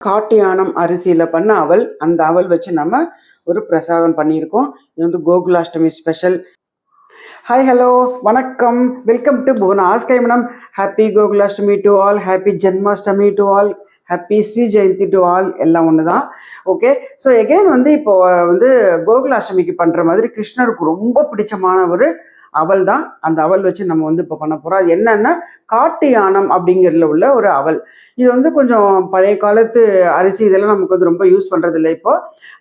காட்டியானம் அரிசியில் பண்ண அவல். அந்த அவல் வச்சு நம்ம ஒரு பிரசாதம் பண்ணியிருக்கோம். இது வந்து கோகுலாஷ்டமி ஸ்பெஷல். ஹாய் ஹலோ வணக்கம். Welcome to Bhuvana ஆஸ்கை madam happy Gokulashtami to all happy Janmashtami to all happy Sri Jayanthi to all எல்லாம் ஒன்று தான் ஓகே ஸோ எகெயின் வந்து இப்போ வந்து கோகுலாஷ்டமிக்கு பண்ணுற மாதிரி கிருஷ்ணருக்கு ரொம்ப பிடிச்சமான ஒரு அவல் தான் அந்த அவல் வச்சு நம்ம வந்து இப்போ பண்ண போகிறோம் அது என்னன்னா காட்டு யானம் அப்படிங்கிறதுல உள்ள ஒரு அவல். இது வந்து கொஞ்சம் பழைய காலத்து அரிசி இதெல்லாம் நமக்கு வந்து ரொம்ப யூஸ் பண்ணுறது இல்லை இப்போ.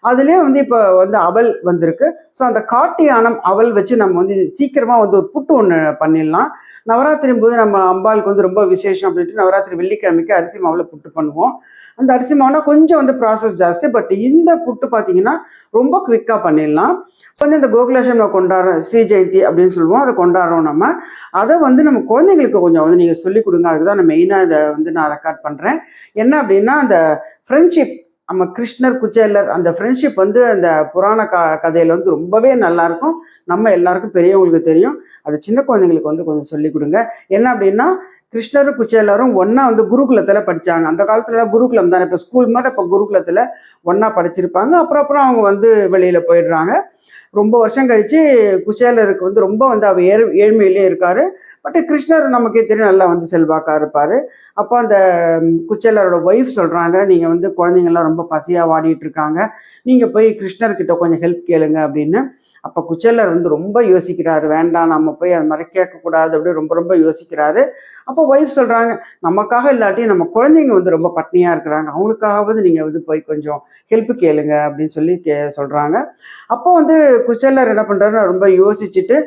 அதுலேயே வந்து இப்போ வந்து அவல் வந்திருக்கு. ஸோ அந்த காட்டு யானம் அவல் வச்சு நம்ம வந்து சீக்கிரமாக வந்து ஒரு புட்டு ஒன்று பண்ணிடலாம். நவராத்திரி போது நம்ம அம்பாளுக்கு வந்து ரொம்ப விசேஷம் அப்படின்ட்டு நவராத்திரி வெள்ளிக்கிழமைக்கு அரிசி மாவில் புட்டு பண்ணுவோம். அந்த அரிசி மாவுனா கொஞ்சம் வந்து ப்ராசஸ் ஜாஸ்தி. பட் இந்த புட்டு பார்த்தீங்கன்னா ரொம்ப குவிக்காக பண்ணிடலாம். கொஞ்சம் இந்த கோகுலாஷம் நம்ம கொண்டாடுறோம் ஸ்ரீ ஜெயந்தி அப்படின்னு சொல்லுவோம் அதை கொண்டாடுறோம் நம்ம. அதை வந்து நம்ம குழந்தைங்களுக்கு கொஞ்சம் வந்து நீங்கள் சொல்லிக் கொடுங்க. அதுக்கு தான் நான் மெயினாக இதை வந்து நான் ரெக்கார்ட் பண்ணுறேன் என்ன அப்படின்னா அந்த ஃப்ரெண்ட்ஷிப் நம்ம கிருஷ்ணர் குச்சேலர் அந்த ஃப்ரெண்ட்ஷிப் வந்து அந்த புராண க கதையில் வந்து ரொம்பவே நல்லாயிருக்கும் நம்ம எல்லாருக்கும் பெரியவங்களுக்கு தெரியும். அது சின்ன குழந்தைங்களுக்கு வந்து கொஞ்சம் சொல்லிக் கொடுங்க. என்ன அப்படின்னா கிருஷ்ணரும் குச்சேலரும் ஒன்றா வந்து குருகுலத்தில் படித்தாங்க அந்த காலத்துல குருகுலம் தானே. இப்போ ஸ்கூல் மாதிரி இப்போ குருகுலத்தில் ஒன்றா படிச்சிருப்பாங்க. அப்புறம் அப்புறம் அவங்க வந்து வெளியில் போயிடுறாங்க. ரொம்ப வருஷம் கழித்து குச்சேலருக்கு வந்து ரொம்ப வந்து அவர் ஏழ் ஏழ்மையிலே இருக்கார். பட் கிருஷ்ணர் நமக்கே தெரியும் நல்லா வந்து செல்வாக்கா இருப்பார். அப்போ அந்த குச்சேலரோட ஒய்ஃப் சொல்கிறாங்க நீங்கள் வந்து குழந்தைங்கள்லாம் ரொம்ப பசியாக வாடிட்டு இருக்காங்க. நீங்கள் போய் கிருஷ்ணர்கிட்ட கொஞ்சம் ஹெல்ப் கேளுங்க அப்படின்னு. அப்போ குச்சேலர் வந்து ரொம்ப யோசிக்கிறாரு வேண்டாம் நம்ம போய் அது மாதிரி கேட்கக்கூடாது அப்படின்னு ரொம்ப ரொம்ப யோசிக்கிறாரு. அப்போ ஒய்ஃப் சொல்கிறாங்க நமக்காக இல்லாட்டி நம்ம குழந்தைங்க வந்து ரொம்ப பட்னியாக இருக்கிறாங்க. அவங்களுக்காகவது நீங்கள் வந்து போய் கொஞ்சம் ஹெல்ப் கேளுங்க அப்படின்னு சொல்லி கே சொல்கிறாங்க அப்போ வந்து குச்சேலர் என்ன பண்ணுறாரு ரொம்ப யோசிச்சுட்டு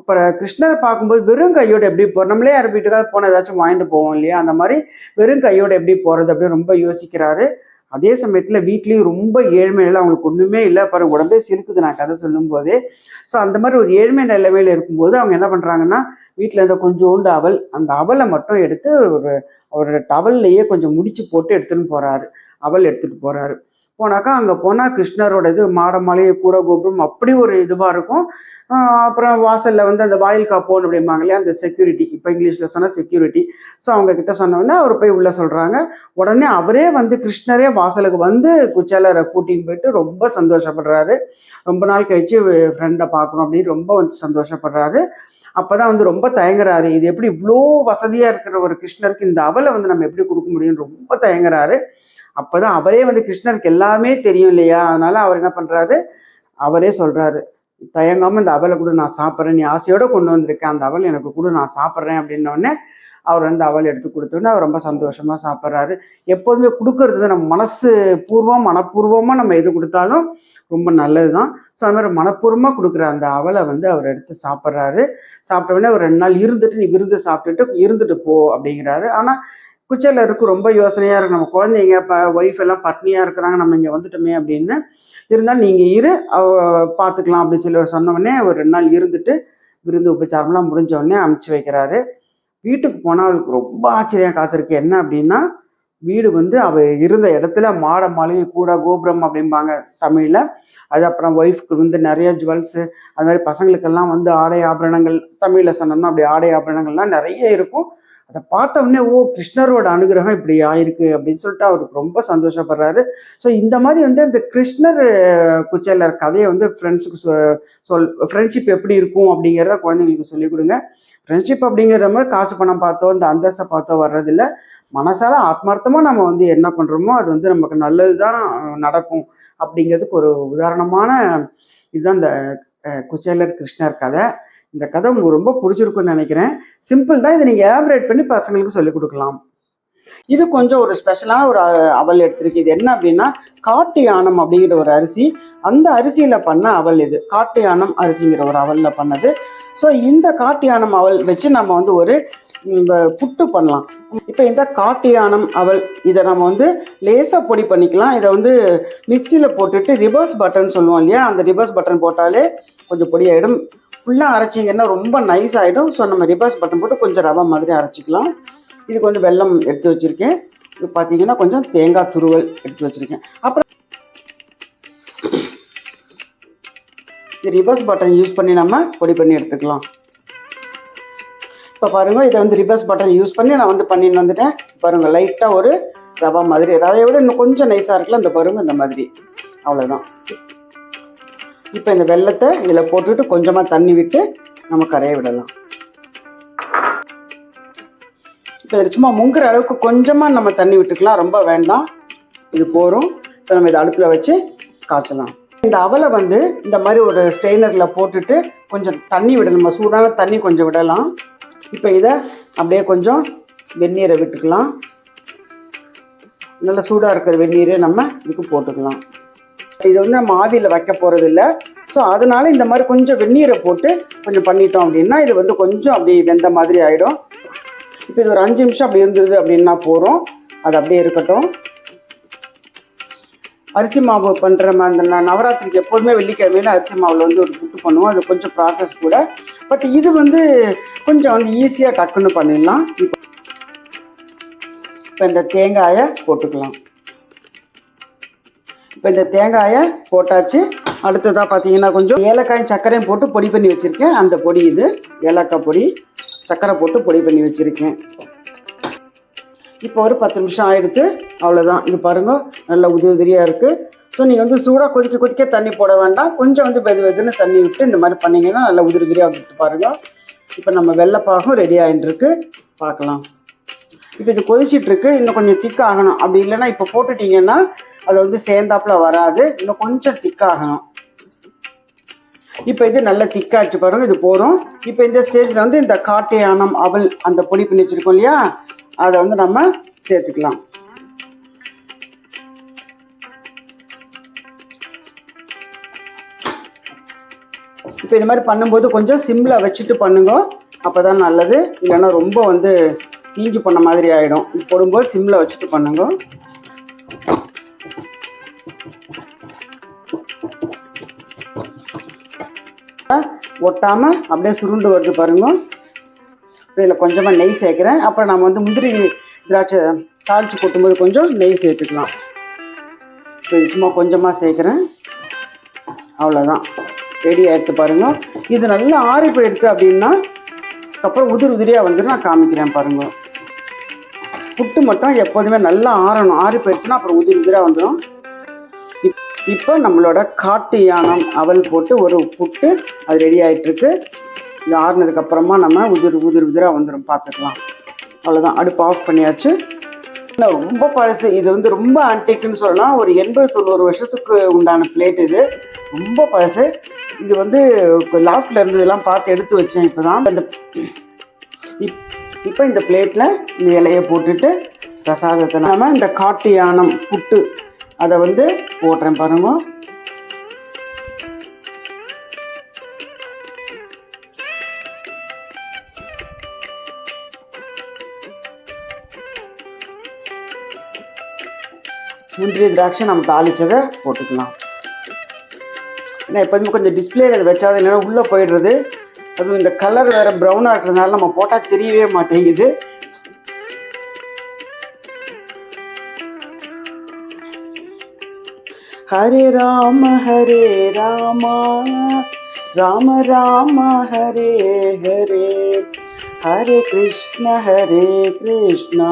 அப்புறம் கிருஷ்ணரை பார்க்கும்போது வெறும் கையோடு எப்படி போகிறோம் நம்மளே யார் வீட்டுக்காக போனால் ஏதாச்சும் வாங்கிட்டு போவோம் இல்லையா? அந்த மாதிரி வெறும் கையோடு எப்படி போகிறது அப்படின்னு ரொம்ப யோசிக்கிறாரு. அதே சமயத்தில் வீட்லேயும் ரொம்ப ஏழ்மையில அவங்களுக்கு ஒன்றுமே இல்லை பாருங்க உடம்பே சிலுக்குது நான் கதை சொல்லும்போதே. ஸோ அந்த மாதிரி ஒரு ஏழ்மை நிலைமையில இருக்கும்போது அவங்க என்ன பண்ணுறாங்கன்னா வீட்டில் இருந்த கொஞ்சோண்டு அவல் அந்த அவலை மட்டும் எடுத்து ஒரு அவரோட டவல்லையே கொஞ்சம் முடிச்சு போட்டு எடுத்துன்னு போகிறாரு அவல் எடுத்துகிட்டு போகிறாரு போனாக்கா அங்கே போனால் கிருஷ்ணரோட இது மாட கூட கோபுரம் அப்படி ஒரு இதுவாக இருக்கும். அப்புறம் வாசலில் வந்து அந்த வாயில் காப்போன் அப்படிம்பாங்க இல்லையா? அந்த செக்யூரிட்டி இப்போ இங்கிலீஷில் சொன்னால் செக்யூரிட்டி ஸோ அவங்க கிட்ட சொன்னோடனே அவர் போய் உள்ளே சொல்கிறாங்க உடனே அவரே வந்து கிருஷ்ணரே வாசலுக்கு வந்து குச்சேலரை கூட்டின்னு போயிட்டு ரொம்ப சந்தோஷப்படுறாரு. ரொம்ப நாள் கழிச்சு ஃப்ரெண்டை பார்க்கணும் அப்படின்னு ரொம்ப வந்து சந்தோஷப்படுறாரு. அப்போ தான் வந்து ரொம்ப தயங்குறாரு. இது எப்படி இவ்வளோ வசதியாக இருக்கிற ஒரு கிருஷ்ணருக்கு இந்த அவலை வந்து நம்ம எப்படி கொடுக்க முடியும்னு ரொம்ப தயங்குறாரு. அப்போதான் அவரே வந்து கிருஷ்ணருக்கு எல்லாமே தெரியும் இல்லையா? அதனால அவர் என்ன பண்ணுறாரு அவரே சொல்கிறாரு தயங்காமல் இந்த அவலை கூட நான் சாப்பிட்றேன். நீ ஆசையோடு கொண்டு வந்திருக்கேன் அந்த அவள் எனக்கு கூட நான் சாப்பிட்றேன். அப்படின்னோடனே அவர் வந்து அவள் எடுத்து கொடுத்தோன்னே அவர் ரொம்ப சந்தோஷமாக சாப்பிட்றாரு. எப்போதுமே கொடுக்கறது நம்ம மனசு பூர்வம் மனப்பூர்வமாக நம்ம எது கொடுத்தாலும் ரொம்ப நல்லது தான் ஸோ அது மாதிரி மனப்பூர்வமாக கொடுக்குற அந்த அவலை வந்து அவர் எடுத்து சாப்பிட்றாரு. சாப்பிட்ட உடனே ஒரு ரெண்டு நாள் இருந்துட்டு நீ விருந்து சாப்பிட்டுட்டு இருந்துட்டு போ அப்படிங்கிறாரு. ஆனால் குச்சலருக்கு ரொம்ப யோசனையாக இருக்கும் நம்ம குழந்தைங்க இப்போ ஒய்ஃப் எல்லாம் பட்னியாக இருக்கிறாங்க நம்ம இங்கே வந்துட்டோமே அப்படின்னு இருந்தாலும் நீங்கள் இரு அவ பார்த்துக்கலாம் அப்படின்னு சொல்லி அவர் ஒரு ரெண்டு நாள் இருந்துட்டு விருந்து உபச்சாரம்லாம் முடிஞ்ச உடனே அமுச்சு வைக்கிறாரு. வீட்டுக்கு போனால் அவளுக்கு ரொம்ப ஆச்சரியம் காத்திருக்கு. என்ன அப்படின்னா வீடு வந்து அவ இருந்த இடத்துல மாட மாளிகை கூட கோபுரம் அப்படிம்பாங்க தமிழில். அது அப்புறம் ஒய்ஃப்க்கு வந்து நிறைய ஜுவல்ஸு அது மாதிரி பசங்களுக்கெல்லாம் வந்து ஆடை ஆபரணங்கள் தமிழில் சொன்னோம்னா அப்படி ஆடை ஆபரணங்கள்லாம் நிறைய இருக்கும். அதை பார்த்த உடனே ஓ கிருஷ்ணரோட அனுகிரகம் இப்படி ஆயிருக்கு அப்படின்னு சொல்லிட்டு அவருக்கு ரொம்ப சந்தோஷப்படுறாரு. ஸோ இந்த மாதிரி வந்து இந்த கிருஷ்ணர் அஹ், கதையை வந்து ஃப்ரெண்ட்ஸுக்கு சொல் ஃப்ரெண்ட்ஷிப் எப்படி இருக்கும் அப்படிங்கிறத குழந்தைங்களுக்கு சொல்லிக் கொடுங்க. ஃப்ரெண்ட்ஷிப் அப்படிங்கிற மாதிரி காசு பணம் பார்த்தோ இந்த அந்தஸ்தை பார்த்தோ வர்றதில்ல. மனசால ஆத்மார்த்தமாக நம்ம வந்து என்ன பண்ணுறோமோ அது வந்து நமக்கு நல்லது தான் நடக்கும் அப்படிங்கிறதுக்கு ஒரு உதாரணமான இதுதான் இந்த குச்சேலர் கிருஷ்ணர் கதை. இந்த கதை உங்களுக்கு ரொம்ப பிடிச்சிருக்குன்னு நினைக்கிறேன். சிம்பிள் தான். இதை நீங்கள் ஏலபரேட் பண்ணி பசங்களுக்கு சொல்லிக் கொடுக்கலாம். இது கொஞ்சம் ஒரு ஸ்பெஷலான ஒரு அவல் எடுத்திருக்கு. இது என்ன அப்படின்னா காட்டு யானம் அப்படிங்கிற ஒரு அரிசி. அந்த அரிசியில் பண்ண அவல் இது. காட்டு யானம் அரிசிங்கிற ஒரு அவலில் பண்ணது. ஸோ இந்த காட்டு யானம் அவல் வச்சு நம்ம வந்து ஒரு புட்டு பண்ணலாம். இப்போ இந்த காட்டு யானம் அவல் இதை நம்ம வந்து லேசாக பொடி பண்ணிக்கலாம். இதை வந்து மிக்சியில் போட்டுட்டு ரிவர்ஸ் பட்டன் சொல்லுவோம் இல்லையா? அந்த ரிவர்ஸ் பட்டன் போட்டாலே கொஞ்சம் பொடி ஆகிடும் ஃபுல்லாக அரைச்சிங்கன்னா ரொம்ப நைஸ் ஆகிடும் ஸோ நம்ம ரிவர்ஸ் பட்டன் போட்டு கொஞ்சம் ரவை மாதிரி அரைச்சிக்கலாம். இது கொஞ்சம் வெல்லம் எடுத்து வச்சுருக்கேன். இது பார்த்தீங்கன்னா கொஞ்சம் தேங்காய் துருவல் எடுத்து வச்சுருக்கேன். அப்புறம் இது ரிவர்ஸ் பட்டன் யூஸ் பண்ணி நம்ம பொடி பண்ணி எடுத்துக்கலாம். இப்போ பாருங்கள் இதை வந்து ரிவர்ஸ் பட்டன் யூஸ் பண்ணி நான் வந்து பண்ணின்னு வந்துட்டேன். பாருங்கள் லைட்டாக ஒரு ரவா மாதிரி. ரவையை விட இன்னும் கொஞ்சம் நைஸாக இருக்குல்ல இந்த பருவம் இந்த மாதிரி. அவ்வளோதான் இப்போ இந்த வெள்ளத்தை இதில் போட்டுட்டு கொஞ்சமாக தண்ணி விட்டு நம்ம கரைய விடலாம். இப்போ இதில் சும்மா முங்குற அளவுக்கு கொஞ்சமாக நம்ம தண்ணி விட்டுக்கலாம். ரொம்ப வேண்டாம். இது போகிறோம் இப்போ நம்ம இதை அடுப்பில் வச்சு காய்ச்சலாம். இந்த அவலை வந்து இந்த மாதிரி ஒரு ஸ்ட்ரெயினரில் போட்டுட்டு கொஞ்சம் தண்ணி விடணும். நம்ம சூடான தண்ணி கொஞ்சம் விடலாம். இப்போ இதை அப்படியே கொஞ்சம் வெந்நீரை விட்டுக்கலாம். நல்லா சூடாக இருக்கிற வெந்நீரை நம்ம இதுக்கு போட்டுக்கலாம். இது வந்து நம்ம ஆவியில் வைக்க போகிறது இல்லை ஸோ அதனால இந்த மாதிரி கொஞ்சம் வெந்நீரை போட்டு கொஞ்சம் பண்ணிட்டோம் அப்படின்னா இது வந்து கொஞ்சம் அப்படி வெந்த மாதிரி ஆகிடும் இப்போ இது ஒரு அஞ்சு நிமிஷம் அப்படி இருந்தது அப்படின்னா போகிறோம் அது அப்படியே இருக்கட்டும். அரிசி மாவு பண்ணுற அந்த நவராத்திரிக்கு எப்போதுமே வெள்ளிக்கிழமையில அரிசி மாவில் வந்து ஒரு புட்டு பண்ணுவோம். அது கொஞ்சம் ப்ராசஸ் கூட. பட் இது வந்து கொஞ்சம் வந்து ஈஸியாக டக்குன்னு பண்ணிடலாம். இப்போ இந்த தேங்காயை போட்டுக்கலாம். இப்போ இந்த தேங்காயை போட்டாச்சு. அடுத்ததாக பார்த்தீங்கன்னா கொஞ்சம் ஏலக்காயும் சர்க்கரையும் போட்டு பொடி பண்ணி வச்சுருக்கேன். அந்த பொடி இது ஏலக்காய் பொடி சர்க்கரை போட்டு பொடி பண்ணி வச்சுருக்கேன். இப்போ ஒரு பத்து நிமிஷம் ஆயிடுத்து. அவ்வளோதான் இது பாருங்க நல்ல உதிரி உதிரியாக இருக்குது ஸோ நீங்கள் வந்து சூடாக கொதிக்க கொதிக்க தண்ணி போட வேண்டாம். கொஞ்சம் வந்து வெது வெதுன்னு தண்ணி விட்டு இந்த மாதிரி பண்ணிங்கன்னா நல்ல உதிரி உதிரியாக விட்டு பாருங்க. இப்போ நம்ம வெள்ளைப்பாகும் ரெடி ஆகிட்டுருக்கு பார்க்கலாம். இப்போ இது கொதிச்சிட்ருக்கு. இன்னும் கொஞ்சம் திக் ஆகணும் அப்படி இல்லைன்னா இப்போ போட்டுட்டிங்கன்னா அது வந்து சேர்ந்தாப்புல வராது. இன்னும் கொஞ்சம் திக்காகணும் இப்போ இது நல்ல திக்காச்சு பாருங்க இது போகிறோம் இப்போ இந்த ஸ்டேஜில் வந்து இந்த காட்டு யானம் அவல் அந்த பொடி பண்ணி வச்சுருக்கோம் இல்லையா? அதை வந்து நம்ம சேர்த்துக்கலாம். இப்போ இந்த மாதிரி பண்ணும்போது கொஞ்சம் சிம்மில் வச்சுட்டு பண்ணுங்க. அப்போ தான் நல்லது. இல்லைன்னா ரொம்ப வந்து தீஞ்சு பண்ண மாதிரி ஆகிடும் போடும்போது சிம்மில் வச்சுட்டு பண்ணுங்க. ஒட்டாமல் அப்படியே சுருண்டு வருது பாருங்க. இதில் கொஞ்சமாக நெய் சேர்க்குறேன். அப்புறம் நம்ம வந்து முந்திரி திராட்சை தாளித்து கொட்டும்போது கொஞ்சம் நெய் சேர்த்துக்கலாம். இப்போ சும்மா கொஞ்சமாக சேர்க்குறேன். அவ்வளோதான் ரெடி ஆகிடுத்து பாருங்க. இது நல்லா ஆறி போயிடுது அப்படின்னா அப்புறம் உதிரி உதிரியாக வந்து நான் காமிக்கிறேன் பாருங்க. புட்டு மட்டும் எப்போதுமே நல்லா ஆறணும். ஆறி போயிடுச்சுன்னா அப்புறம் உதிரி உதிரியாக வந்துடும் இப்போ நம்மளோட காட்டு யானம் அவல் போட்டு ஒரு புட்டு அது ரெடி ஆகிட்டுருக்கு இது ஆறுனதுக்கு அப்புறமா நம்ம உதிர் உதிர் உதிராக வந்துடும் பார்த்துக்கலாம். அவ்வளோதான் அடுப்பு ஆஃப் பண்ணியாச்சு. இல்லை, ரொம்ப பழசு. இது வந்து ரொம்ப ஆன்டிக்குன்னு சொல்லலாம் ஒரு எண்பது தொண்ணூறு வருஷத்துக்கு உண்டான பிளேட் இது. ரொம்ப பழசு. இது வந்து லாஃப்டில் இருந்ததெல்லாம் பார்த்து எடுத்து வச்சேன் இப்போ தான் இந்த இப் இப்போ இந்த பிளேட்டில் இந்த இலையை போட்டுட்டு பிரசாதத்தை நம்ம இந்த காட்டு யானம் புட்டு அதை வந்து போடுறேன் பாருங்க. முந்திரி திராட்சை நம்ம தாளிச்சதை போட்டுக்கலாம். ஏன்னா எப்போதுமே கொஞ்சம் டிஸ்பிளேல அதை வச்சாது இல்லைன்னா உள்ளே போயிடுறது. அதுவும் இந்த கலர் வேறு ப்ரௌனாக இருக்கிறதுனால நம்ம போட்டால் தெரியவே மாட்டேங்குது. ஹரே ராம ஹரே ராமா. ராம ராம ஹரே ஹரே. ஹரே கிருஷ்ண ஹரே கிருஷ்ணா.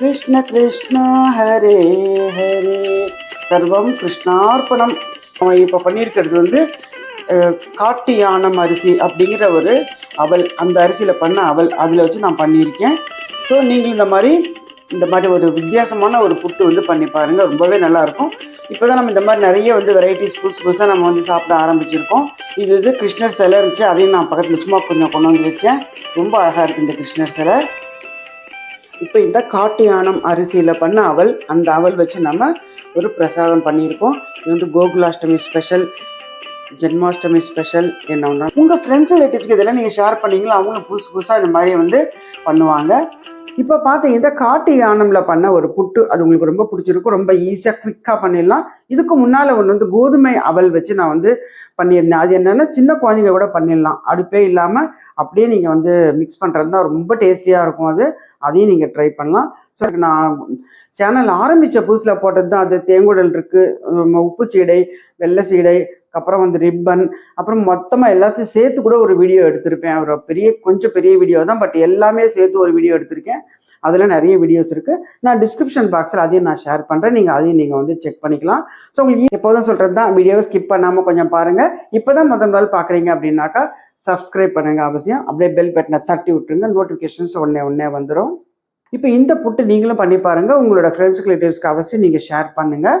கிருஷ்ண கிருஷ்ண ஹரே ஹரே. சர்வம் கிருஷ்ணார்ப்பணம். அவன் இப்போ பண்ணியிருக்கிறது வந்து காட்டு யானம் அரிசி அப்படிங்கிற ஒரு அவல் அந்த அரிசியில் பண்ண அவல் அதில் வச்சு நான் பண்ணியிருக்கேன். ஸோ நீங்கள் இந்த மாதிரி இந்த மாதிரி ஒரு வித்தியாசமான ஒரு புட்டு வந்து பண்ணி பாருங்கள் ரொம்பவே நல்லாயிருக்கும் இப்போ தான் நம்ம இந்த மாதிரி நிறைய வந்து வெரைட்டிஸ் புதுசு புதுசாக நம்ம வந்து சாப்பிட ஆரம்பிச்சிருக்கோம். இது இது கிருஷ்ணர் சிலை இருந்துச்சு அதையும் நான் பக்கத்தில் சும்மா கொஞ்சம் கொண்டு வந்து வச்சேன். ரொம்ப அழகாக இருக்குது இந்த கிருஷ்ணர் சிலை. இப்போ இந்த காட்டு யானம் அரிசியில் பண்ண அவல் அந்த அவல் வச்சு நம்ம ஒரு பிரசாதம் பண்ணியிருக்கோம். இது வந்து கோகுலாஷ்டமி ஸ்பெஷல் ஜென்மாஷ்டமி ஸ்பெஷல் என்ன ஒன்றா உங்கள் ஃப்ரெண்ட்ஸ் ரிலேட்டிவ்ஸ்க்கு இதெல்லாம் நீங்கள் ஷேர் பண்ணீங்களா? அவங்களும் புதுசு புதுசாக இந்த மாதிரி வந்து பண்ணுவாங்க. இப்போ பார்த்தீங்க இந்த காட்டு யானம்ல பண்ண ஒரு புட்டு அது உங்களுக்கு ரொம்ப பிடிச்சிருக்கும் ரொம்ப ஈஸியாக குவிக்காக பண்ணிடலாம். இதுக்கு முன்னால் ஒன்று வந்து கோதுமை அவல் வச்சு நான் வந்து பண்ணியிருந்தேன். அது என்னென்னா சின்ன குழந்தைங்க கூட பண்ணிடலாம். அடுப்பே இல்லாமல் அப்படியே நீங்கள் வந்து மிக்ஸ் பண்ணுறது தான் ரொம்ப டேஸ்டியாக இருக்கும் அது. அதையும் நீங்கள் ட்ரை பண்ணலாம். ஸோ நான் சேனல் ஆரம்பித்த புதுசில் போட்டது தான் அது. தேங்குடல் இருக்குது உப்பு சீடை வெள்ளை சீடை அப்புறம் வந்து ரிப்பன் அப்புறம் மொத்தமாக எல்லாத்தையும் சேர்த்து கூட ஒரு வீடியோ எடுத்திருப்பேன். ஒரு பெரிய கொஞ்சம் பெரிய வீடியோ தான் பட் எல்லாமே சேர்த்து ஒரு வீடியோ எடுத்திருக்கேன். அதில் நிறைய வீடியோஸ் இருக்குது நான் டிஸ்கிரிப்ஷன் பாக்ஸில் அதையும் நான் ஷேர் பண்ணுறேன் நீங்கள் அதையும் நீங்கள் வந்து செக் பண்ணிக்கலாம். ஸோ உங்களுக்கு எப்போதும் சொல்கிறது தான் வீடியோவை ஸ்கிப் பண்ணாமல் கொஞ்சம் பாருங்கள் இப்போ தான் முதல் நாள் பார்க்குறீங்க அப்படின்னாக்கா சப்ஸ்கிரைப் பண்ணுங்கள் அவசியம். அப்படியே பெல் பட்டனை தட்டி விட்டுருங்க. நோட்டிஃபிகேஷன்ஸ் உடனே உடனே வந்துடும் இப்போ இந்த புட்டு நீங்களும் பண்ணி பாருங்கள் உங்களோட ஃப்ரெண்ட்ஸ் ரிலேட்டிவ்ஸ்க்கு அவசியம் நீங்கள் ஷேர் பண்ணுங்கள்